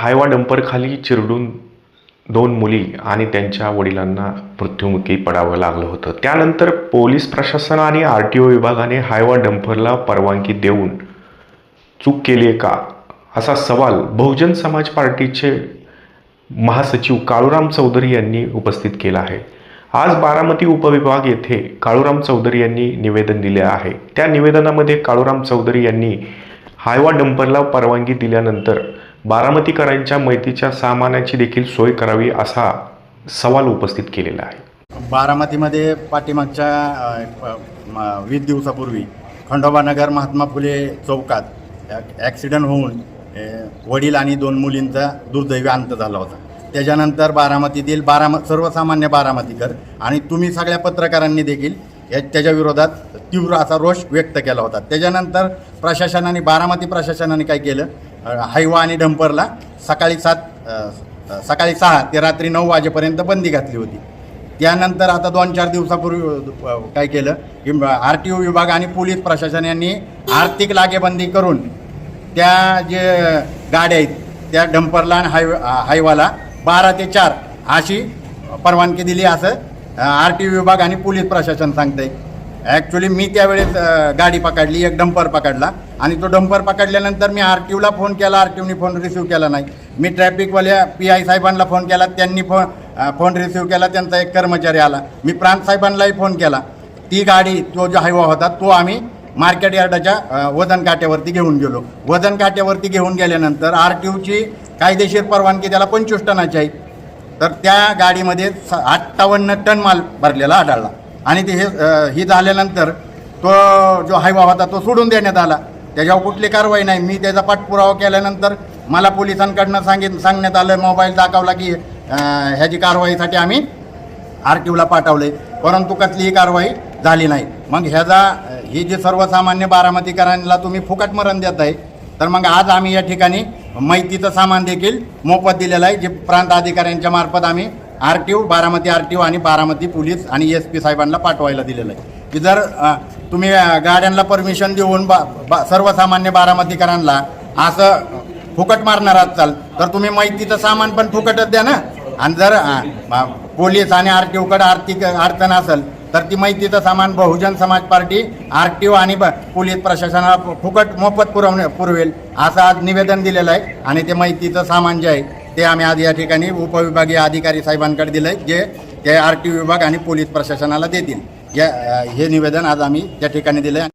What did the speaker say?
Hyva डंपरखाली चिरडून दोन मुली आणि त्यांच्या वडिलांना मृत्युमुखी पडावं लागलं होतं. त्यानंतर पोलीस प्रशासन आणि आर टी ओ विभागाने हायवा डंपरला परवानगी देऊन चूक केली आहे का? असा सवाल बहुजन समाज पार्टीचे महासचिव काळूराम चौधरी यांनी उपस्थित केला आहे. आज बारामती उपविभाग येथे काळूराम चौधरी यांनी निवेदन दिले आहे. त्या निवेदनामध्ये काळूराम चौधरी यांनी हायवा डंपरला परवानगी दिल्यानंतर बारामतीकरांच्या मैतीच्या सामानाची देखील सोय करावी असा सवाल उपस्थित केलेला आहे. बारामतीमध्ये पाठीमागच्या वीस दिवसापूर्वी खंडोबानगर महात्मा फुले चौकात ॲ- ॲक्सिडंट होऊन वडील आणि दोन मुलींचा दुर्दैवी अंत झाला होता. त्याच्यानंतर बारामतीतील बाराम सर्वसामान्य बारामतीकर आणि तुम्ही सगळ्या पत्रकारांनी देखील या त्याच्या विरोधात तीव्र असा रोष व्यक्त केला होता. त्याच्यानंतर प्रशासनाने बारामती प्रशासनाने काय केलं? हैवा हायवा आणि डंपरला सकाळी सात सकाळी सहा ते रात्री नऊ वाजेपर्यंत बंदी घातली होती. त्यानंतर आता दोन चार दिवसापूर्वी काय केलं की आर टी ओ विभाग आणि पोलीस प्रशासन यांनी आर्थिक लागेबंदी करून त्या जे गाड्या आहेत त्या डंपरला आणि हाय हायवाला बारा ते चार अशी परवानगी दिली असं आर टी ओ विभाग आणि पोलीस प्रशासन सांगतंय. ॲक्च्युली मी त्यावेळेस गाडी पकडली एक डंपर पकडला. आणि तो डंपर पकडल्यानंतर मी आर टीवला फोन केला आर टीओनी फोन रिसिव्ह केला नाही. मी ट्रॅफिकवाल्या पी आय साहेबांना फोन केला त्यांनी फोन फोन रिसिव्ह केला त्यांचा एक कर्मचारी आला. मी प्रांत साहेबांनाही फोन केला. ती गाडी तो जो हायवा होता तो आम्ही मार्केट यार्डाच्या वजन काट्यावरती घेऊन गेलो. वजन काट्यावरती घेऊन गेल्यानंतर आर टी ओची कायदेशीर परवानगी त्याला पंचवीस टनाची आहे. तर त्या गाडीमध्ये स अठ्ठावन्न टन माल भरलेला आढळला. आणि ते हे ही झाल्यानंतर तो जो हायवा होता तो सोडून देण्यात आला. त्याच्यावर कुठली कारवाई नाही. मी त्याचा पाठपुरावा केल्यानंतर मला पोलिसांकडनं सांगित सांगण्यात आलं मोबाईल दाखवला की ह्याची कारवाईसाठी आम्ही आर टी ओला पाठवले परंतु कसलीही कारवाई झाली नाही. मग ह्याचा ही जी सर्वसामान्य बारामतीकरांना तुम्ही फुकट मरण देत आहे तर मग आज आम्ही या ठिकाणी माहितीचं सामान देखील मोफत दिलेलं आहे जे प्रांत अधिकाऱ्यांच्या मार्फत आम्ही R T O Baramati R T O आणि बारामती पोलीस आणि एस पी साहेबांना पाठवायला दिलेलं आहे. की जर तुम्ही गाड्यांना परमिशन देऊन बा बा सर्वसामान्य बारामतीकरांना असं फुकट मारणार असाल तर तुम्ही माहितीचं सामान पण फुकटच द्या ना. आणि जर पोलीस आणि आर टी ओकडे आर्थिक अडचण असेल तर ती माहितीचं सामान Bahujan Samaj party R T O आणि ब- पोलीस प्रशासनाला फुकट मोफत पुरवणे पुरवेल असं आज निवेदन दिलेलं आहे. आणि ते माहितीचं सामान जे आहे ते आम्ही आज या ठिकाणी उपविभागीय अधिकारी साहेबांकडे दिलं आहे जे ते आर टी ओ विभाग आणि पोलीस प्रशासनाला देतील. या हे निवेदन आज आम्ही त्या ठिकाणी दिलं